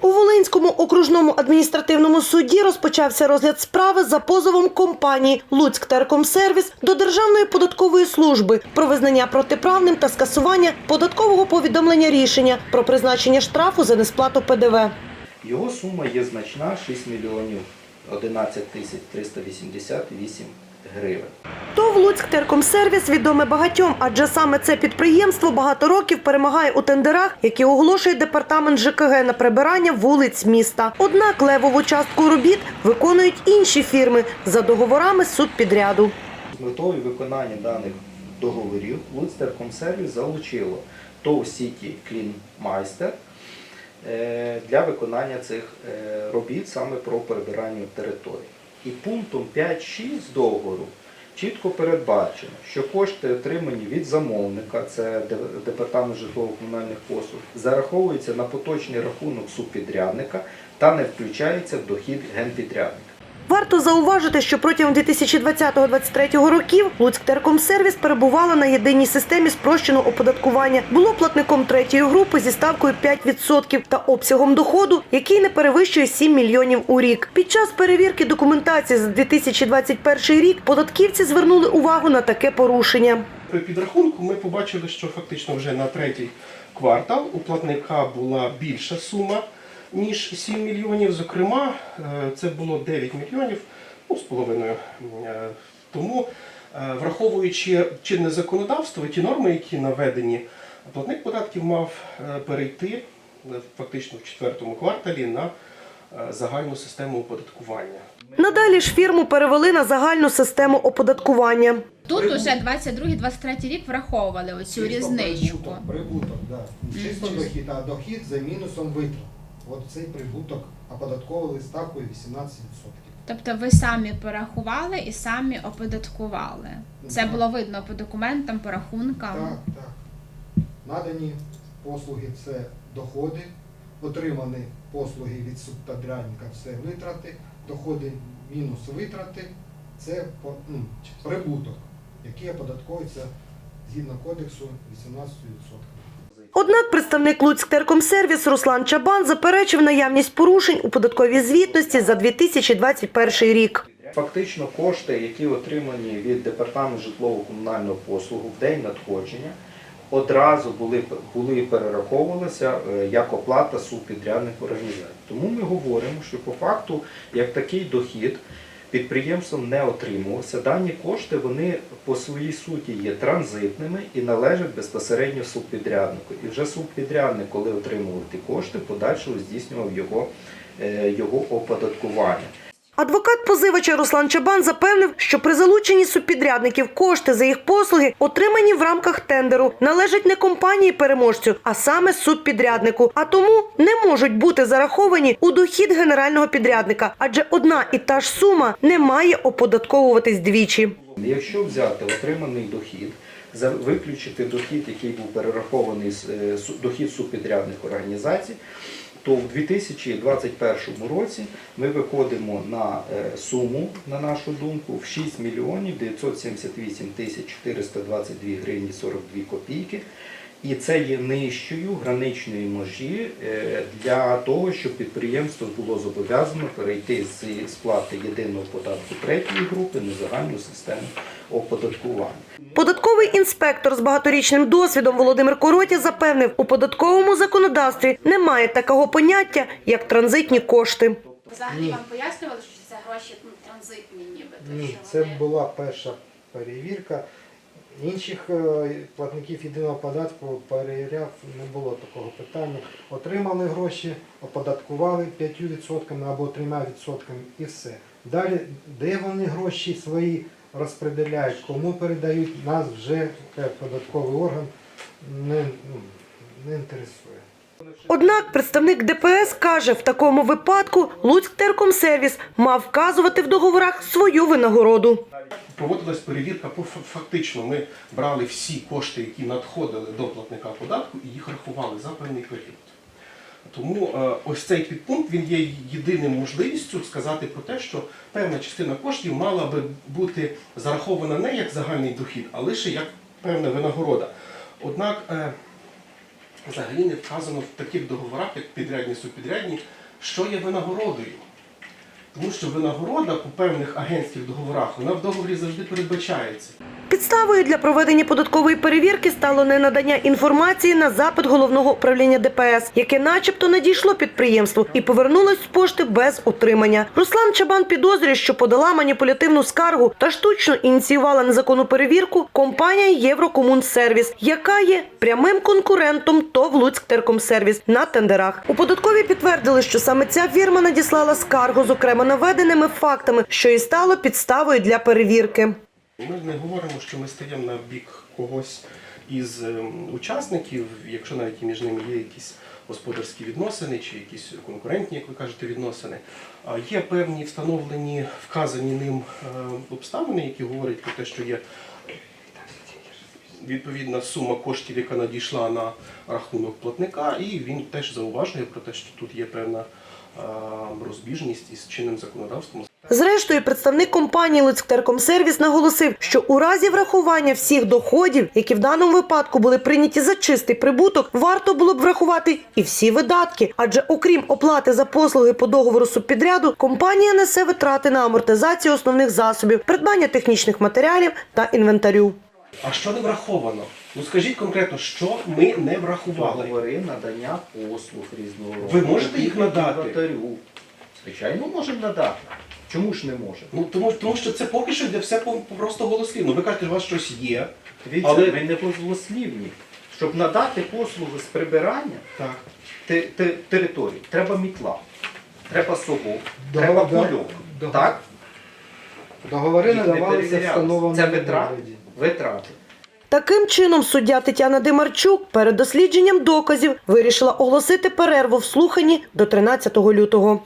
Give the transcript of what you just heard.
У Волинському окружному адміністративному суді розпочався розгляд справи за позовом компанії Луцьк Теркомсервіс до Державної податкової служби про визнання протиправним та скасування податкового повідомлення рішення про призначення штрафу за несплату ПДВ. Його сума є значна 6 мільйонів 11 тисяч 388 гривень. ТОВ Луцьк Теркомсервіс відоме багатьом, адже саме це підприємство багато років перемагає у тендерах, які оголошує департамент ЖКГ на прибирання вулиць міста. Однак левову частку робіт виконують інші фірми за договорами субпідряду. З метою виконання даних договорів Луцтеркомсервіс залучило ТОВ Сіті Клінмайстер е, для виконання цих е, робіт саме про прибирання території. І пунктом 5.6 договору чітко передбачено, що кошти, отримані від замовника, це департамент житлово-комунальних послуг, зараховуються на поточний рахунок субпідрядника та не включаються в дохід генпідрядника. Варто зауважити, що протягом 2020-2023 років Луцьктеркомсервіс перебувала на єдиній системі спрощеного оподаткування. Було платником третьої групи зі ставкою 5% та обсягом доходу, який не перевищує 7 мільйонів у рік. Під час перевірки документації за 2021 рік податківці звернули увагу на таке порушення. При підрахунку ми побачили, що фактично вже на третій квартал у платника була більша сума, ніж 7 мільйонів. Зокрема, е, це було 9 мільйонів ну, з половиною. Е, Тому, е, враховуючи чинне законодавство, ті норми, які наведені, платник податків мав перейти фактично в четвертому кварталі на загальну систему оподаткування. Надалі ж фірму перевели на загальну систему оподаткування. Тут уже 22-23 рік враховували оцю різничку. Прибуток, прибуток, да. Чисто дохід, а дохід за мінусом витрат. От цей прибуток оподатковували ставкою 18%. Тобто ви самі порахували і самі оподаткували. Це було видно по документам, по рахункам. Так, так. Надані послуги це доходи, отримані послуги від субподрядника це витрати, доходи мінус витрати це ну, прибуток, який оподатковується згідно кодексу 18%. Однак представник Луцьктеркомсервіс Руслан Чабан заперечив наявність порушень у податковій звітності за 2021 рік. Фактично кошти, які отримані від департаменту житлово-комунального послугу в день надходження, одразу були, були перераховувалися е, як оплата субпідрядних організацій. Тому ми говоримо, що по факту, як такий дохід підприємством не отримувався, дані кошти вони по своїй суті є транзитними і належать безпосередньо субпідряднику. І вже субпідрядник, коли отримував ті кошти, подальшого здійснював його, е, його оподаткування. Адвокат позивача Руслан Чабан запевнив, що при залученні субпідрядників кошти за їх послуги, отримані в рамках тендеру, належать не компанії переможцю, а саме субпідряднику, а тому не можуть бути зараховані у дохід генерального підрядника, адже одна і та ж сума не має оподатковуватись двічі. Якщо взяти отриманий дохід, виключити дохід, який був перерахований е, дохід субпідрядних організацій, то в 2021 році ми виходимо на е, суму, на нашу думку, в 6 мільйонів 978 тисяч 422 гривні 42 копійки. І це є нижчою граничної межі е, для того, щоб підприємство було зобов'язано перейти з сплати єдиного податку третьої групи на загальну систему оподаткування. Податковий інспектор з багаторічним досвідом Володимир Короті запевнив, у податковому законодавстві немає такого поняття, як транзитні кошти. Взагалі вам пояснювали, що це гроші ну, транзитні, нібито. Ні, це була перша перевірка. Інших е, платників єдиного податку перевіряв, не було такого питання. Отримали гроші, оподаткували 5% або 3% і все. Далі, де вони гроші свої розпределяють, кому передають, нас вже податковий орган не, ну, не інтересує. Однак представник ДПС каже, в такому випадку Луцьктеркомсервіс мав вказувати в договорах свою винагороду. Проводилась перевірка по фактично. Ми брали всі кошти, які надходили до платника податку, і їх рахували за певний період. Тому е, ось цей підпункт він є єдиним можливістю сказати про те, що певна частина коштів мала би бути зарахована не як загальний дохід, а лише як певна винагорода. Однак е, взагалі не вказано в таких договорах, як підрядні субпідрядні, що є винагородою. Тому що винагорода по певних агентських договорах вона в договорі завжди передбачається. Підставою для проведення податкової перевірки стало ненадання інформації на запит головного управління ДПС, яке начебто надійшло підприємству і повернулось з пошти без отримання. Руслан Чабан підозрює, що подала маніпулятивну скаргу та штучно ініціювала незаконну перевірку компанія Єврокомунсервіс, яка є прямим конкурентом ТОВ «Луцьктеркомсервіс» на тендерах. У податковій підтвердили, що саме ця фірма надіслала скаргу з окремо наведеними фактами, що і стало підставою для перевірки. Ми не говоримо, що ми стаємо на бік когось із ем, учасників, якщо навіть між ними є якісь господарські відносини чи якісь конкурентні, як ви кажете, відносини. Є певні встановлені, вказані ним е, обставини, які говорять про те, що є відповідна сума коштів, яка надійшла на рахунок платника, і він теж зауважує про те, що тут є певна е, розбіжність із чинним законодавством. Зрештою, представник компанії «Луцьктеркомсервіс» наголосив, що у разі врахування всіх доходів, які в даному випадку були прийняті за чистий прибуток, варто було б врахувати і всі видатки. Адже окрім оплати за послуги по договору субпідряду, компанія несе витрати на амортизацію основних засобів, придбання технічних матеріалів та інвентарю. А що не враховано? Ну скажіть конкретно, що ми не врахували? Договори надання послуг різного роду. Ви можете їх надати? Звичайно, можемо надати. Чому ж не можемо? Ну тому, тому що це поки що йде все по- просто голослівно. Ви кажете, у вас щось є. Дивіться, Але- ви не злослівні. Щоб надати послуги з прибирання Так. те- те- території, треба мітла, треба совок, Договор- треба да. кульок. Договор- Так? Договори не надавалися встановленому Це витрати. вигляді. Витрати. Таким чином, суддя Тетяна Димарчук перед дослідженням доказів вирішила оголосити перерву в слуханні до 13 лютого.